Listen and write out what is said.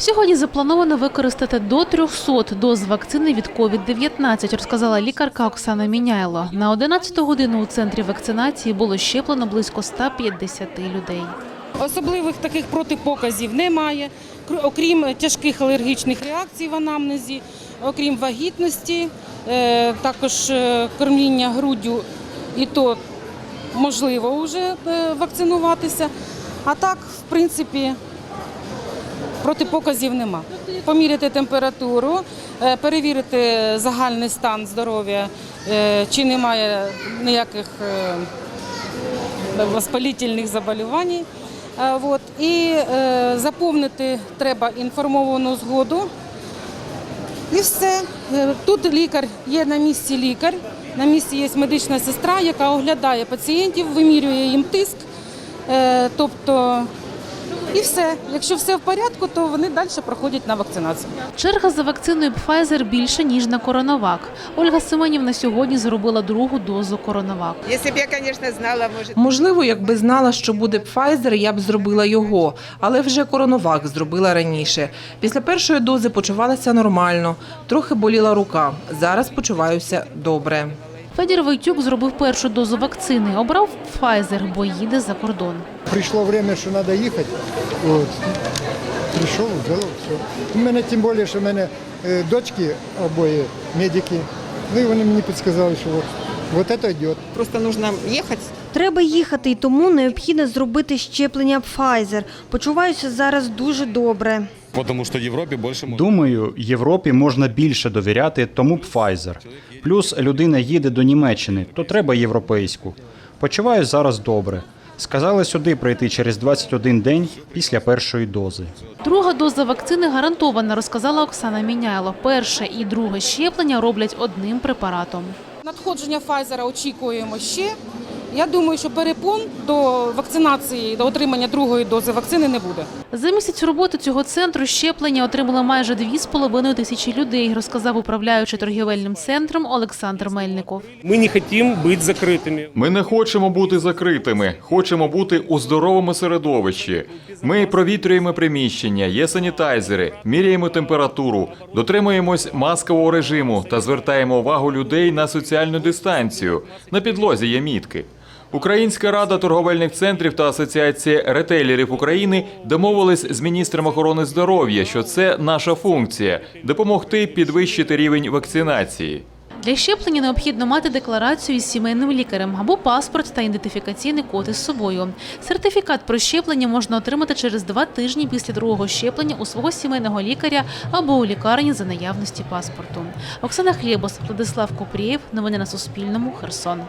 Сьогодні заплановано використати до 300 доз вакцини від COVID-19, розказала лікарка Оксана Міняйло. На 11 годину у центрі вакцинації було щеплено близько 150 людей. Особливих таких протипоказів немає, окрім тяжких алергічних реакцій в анамнезі, окрім вагітності, е, також е, кормління груддю, і то можливо вже е, вакцинуватися. А так, в принципі, протипоказів нема. Поміряти температуру, е, перевірити загальний стан здоров'я, е, чи немає ніяких е, воспалительних заболівань. Е, І заповнити треба інформовану згоду. І все. Тут лікар, є на місці лікар, на місці є медична сестра, яка оглядає пацієнтів, вимірює їм тиск. Тобто, і все. Якщо все в порядку, то вони далі проходять на вакцинацію. Черга за вакциною Pfizer більше, ніж на коронавак. Ольга Семенівна сьогодні зробила другу дозу коронавак. Если бы я, конечно, знала, может, Можливо, якби знала, що буде Pfizer, я б зробила його, але вже коронавак зробила раніше. Після першої дози почувалася нормально, трохи боліла рука. Зараз почуваюся добре. Федір Войтюк зробив першу дозу вакцини. Обрав Pfizer, бо їде за кордон. Прийшло время, що треба їхати. От. Прийшов, взяв, все. У мене тим більше, що в мене е, дочки обоє медики. Ну і вони мені підказали, що от, от це йде. просто нужно ехать. Треба їхати, і тому необхідно зробити щеплення Pfizer. Почуваюся зараз дуже добре. Потому что в Європі більше. Думаю, Європі можна більше довіряти, тому Pfizer. Плюс людина їде до Німеччини, то треба європейську. Почуваюсь зараз добре. Сказали сюди прийти через 21 день після першої дози. Друга доза вакцини гарантована, розказала Оксана Міняйло. Перше і друге щеплення роблять одним препаратом. Надходження Pfizer очікуємо ще. Я думаю, що перепон до вакцинації, до отримання другої дози вакцини не буде. За місяць роботи цього центру щеплення отримало майже 2,5 тисячі людей, розказав управляючий торгівельним центром Олександр Мельников. Мы не хотим быть закрытыми. Ми не хочемо бути закритими, хочемо бути у здоровому середовищі. Ми провітрюємо приміщення, є санітайзери, міряємо температуру, дотримуємось маскового режиму та звертаємо увагу людей на соціальну дистанцію. На підлозі є мітки. Українська рада торговельних центрів та асоціація ретейлерів України домовились з міністром охорони здоров'я, що це наша функція допомогти підвищити рівень вакцинації. Для щеплення необхідно мати декларацію із сімейним лікарем або паспорт та ідентифікаційний код із собою. Сертифікат про щеплення можна отримати через два тижні після другого щеплення у свого сімейного лікаря або у лікарні за наявності паспорту. Оксана Хлєбос, Владислав Купрієв. Новини на Суспільному. Херсон.